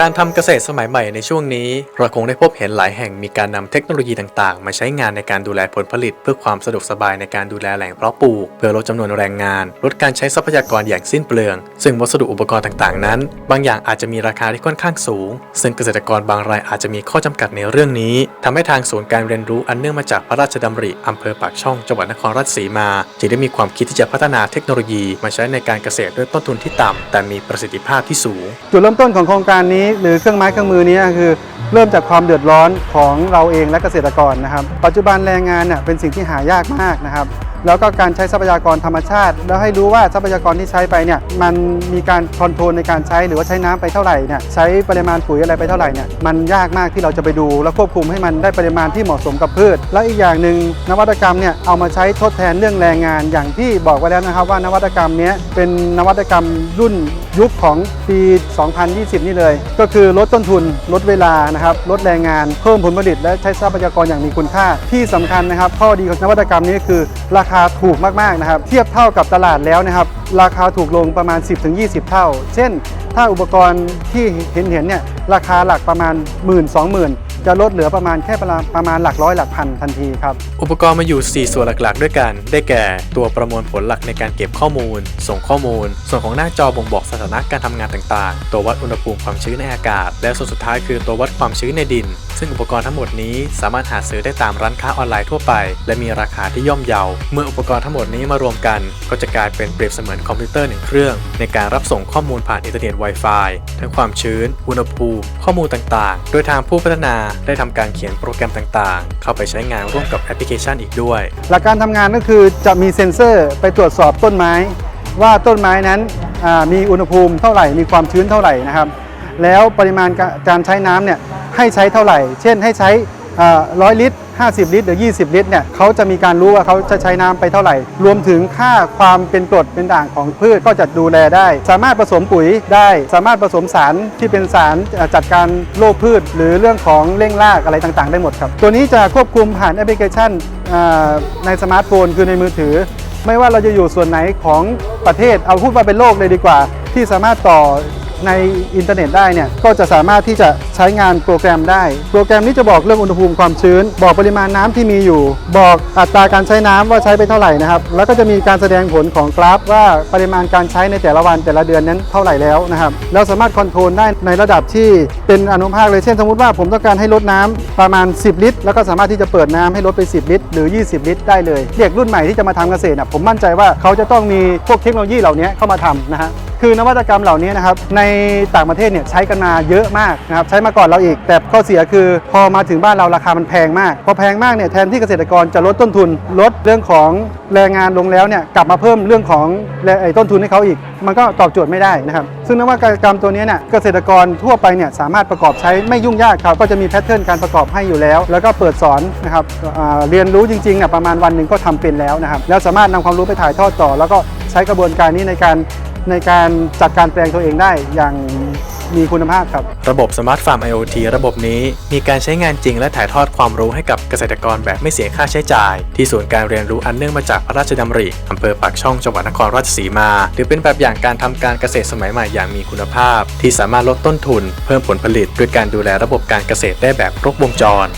การทำเกษตรสมัยใหม่ในช่วงนี้ เราคงได้พบเห็นหลายแห่งมีการนำเทคโนโลยีต่างๆ มาใช้งานในการดูแลผลผลิต เพื่อความสะดวกสบายในการดูแลแหล่งเพาะปลูก เพื่อลดจำนวนแรงงาน ลดการใช้ทรัพยากรอย่างสิ้นเปลือง ซึ่งวัสดุอุปกรณ์ต่างๆ นั้น บางอย่างอาจจะมีราคาที่ค่อนข้างสูง ซึ่งเกษตรกรบางรายอาจจะมีข้อจำกัดในเรื่องนี้ทำให้ทางศูนย์การเรียนรู้อันเนื่องมาจากพระราชดำริอำเภอปากช่องจังหวัดนครราชสีมาจึงได้มีความคิดที่จะพัฒนาเทคโนโลยี มาใช้ในการเกษตรด้วยต้นทุนที่ต่ำแต่มีประสิทธิภาพที่สูง จุดเริ่มต้นของโครงการนี้หรือเครื่องไม้เครื่องมือนี้คือเริ่มจากความเดือดร้อนของเราเองและเกษตรกรนะครับ ปัจจุบันแรงงานเนี่ยเป็นสิ่งที่หายากมากนะครับ แล้วก็การใช้ทรัพยากรธรรมชาติ แล้วให้รู้ว่าทรัพยากรที่ใช้ไปเนี่ยมันมีการคอนโทรลในการใช้หรือว่าใช้น้ำไปเท่าไหร่เนี่ยใช้ปริมาณปุ๋ยอะไรไปเท่าไหร่เนี่ยมันยากมากที่เราจะไปดู และควบคุมให้มันได้ปริมาณที่เหมาะสมกับพืช และอีกอย่างหนึ่งนวัตกรรมเนี่ยเอามาใช้ทดแทนเรื่องแรงงาน อย่างที่บอกไว้แล้วนะครับว่านวัตกรรมนี้เป็นนวัตกรรมรุ่นยุคของปี 2020 นี่เลย ก็คือลดต้นทุนลดเวลานะครับลดแรงงานเพิ่มผลผลิต และใช้ทรัพยากรอย่างมีคุณค่า ที่สำคัญนะครับ ข้อดีของนวัตกรรมนี้คือราคาถูกมากๆนะครับ เทียบเท่ากับตลาดแล้วนะครับ ราคาถูกลงประมาณ 10-20 เท่า เช่น ถ้าอุปกรณ์ที่เห็นเห็นเนี่ยราคาหลักประมาณ 1 0 0 0 0 20,000 จะลดเหลือประมาณแค่ประมาณหลักร้อยหลักพันทันทีครับ อุปกรณ์มาอยู่ 4 ส่วนหลักๆ ด้วยกัน ได้แก่ตัวประมวลผลหลักในการเก็บข้อมูล ส่งข้อมูล ส่วนของหน้าจอบ่งบอกสถานะการทำงานต่างๆ ตัววัดอุณหภูมิความชื้นในอากาศ และส่วนสุดท้ายคือตัววัดความชื้นในดิน ซึ่งอุปกรณ์ทั้งหมดนี้สามารถหาซื้อได้ตามร้านค้าออนไลน์ทั่วไป และมีราคาที่ย่อมเยา เมื่ออุปกรณ์ทั้งหมดนี้มารวมกัน ก็จะกลายเป็นเปรียบเสมือนคอมพิวเตอร์หนึ่งเครื่อง ในการรับส่งข้อมูลผ่านอินเทอร์เน็ต Wi-Fi ทั้งความชื้น อุณหภูมิ ข้อมูลต่างๆ โดยทางผู้พัฒนาได้ทำการเขียนโปรแกรมต่างๆ เข้าไปใช้งานร่วมกับแอปพลิเคชันอีกด้วย หลักการทำงานก็คือจะมีเซ็นเซอร์ไปตรวจสอบต้นไม้ ว่าต้นไม้นั้นมีอุณหภูมิเท่าไหร่ มีความชื้นเท่าไหร่นะครับ แล้วปริมาณการใช้น้ำเนี่ยให้ใช้เท่าไหร่ เช่นให้ใช้ ร้อยลิตร 50 ลิตรหรือ 20 ลิตรเนี่ยเขาจะมีการรู้ว่าเขาจะใช้น้ำไปเท่าไหร่ รวมถึงค่าความเป็นกรดเป็นด่างของพืชก็จะดูแลได้ สามารถผสมปุ๋ยได้ สามารถผสมสารที่เป็นสารจัดการโรคพืช หรือเรื่องของเร่งรากอะไรต่างๆ ได้หมดครับ ตัวนี้จะควบคุมผ่านแอปพลิเคชันในสมาร์ทโฟนคือในมือถือ ไม่ว่าเราจะอยู่ส่วนไหนของประเทศเอาพูดว่าเป็นโลกเลยดีกว่า ที่สามารถต่อ ในอินเทอร์เน็ตได้เนี่ยก็จะสามารถที่จะใช้งานโปรแกรมได้ โปรแกรมนี้จะบอกเรื่องอุณหภูมิความชื้น บอกปริมาณน้ำที่มีอยู่ บอกอัตราการใช้น้ำว่าใช้ไปเท่าไหร่นะครับ แล้วก็จะมีการแสดงผลของกราฟว่าปริมาณการใช้ในแต่ละวันแต่ละเดือนนั้นเท่าไหร่แล้วนะครับแล้วสามารถคอนโทรลได้ในระดับที่เป็นอนุภาคเลยเช่นสมมติว่าผมต้องการให้ลดน้ำประมาณ 10 ลิตร แล้วก็สามารถที่จะเปิดน้ำให้ลดไป 10 ลิตร หรือ 20 ลิตร ได้เลยเด็กรุ่นใหม่ที่จะมาทำเกษตรน่ะผมมั่นใจว่าเขาจะต้องมีพวกเทคโนโลยีเหล่านี้เข้ามาทำนะฮะ คือนวัตกรรมเหล่านี้นะครับในต่างประเทศเนี่ยใช้กันมาเยอะมากนะครับใช้มาก่อนเราอีก แต่ข้อเสียคือพอมาถึงบ้านเราราคามันแพงมาก พอแพงมากเนี่ยแทนที่เกษตรกรจะลดต้นทุน ลดเรื่องของแรงงานลงแล้วเนี่ยกลับมาเพิ่มเรื่องของแรงไอ้ต้นทุนให้เขาอีก มันก็ตอบโจทย์ไม่ได้นะครับซึ่งนวัตกรรมตัวนี้เนี่ยเกษตรกรทั่วไปเนี่ยสามารถประกอบใช้ไม่ยุ่งยากครับก็จะมีแพทเทิร์นการประกอบให้อยู่แล้ว แล้วก็เปิดสอนนะครับเรียนรู้จริงๆเนี่ยประมาณวันหนึ่งก็ทำเป็นแล้วนะครับแล้วสามารถนำความรู้ไปถ่ายทอดต่อ แล้วก็ใช้กระบวนการนี้ในการ ในการจัดการแปลงตัวเองได้อย่างมีคุณภาพครับ ระบบ Smart Farm IoT ระบบนี้มีการใช้งานจริงและถ่ายทอดความรู้ให้กับเกษตรกรแบบไม่เสียค่าใช้จ่าย ที่ศูนย์การเรียนรู้อันเนื่องมาจากพระราชดำริอำเภอปากช่องจังหวัดนครราชสีมา ถือเป็นแบบอย่างการทำการเกษตรสมัยใหม่อย่างมีคุณภาพ ที่สามารถลดต้นทุน เพิ่มผลผลิต ด้วยการดูแลระบบการเกษตรได้แบบครบวงจร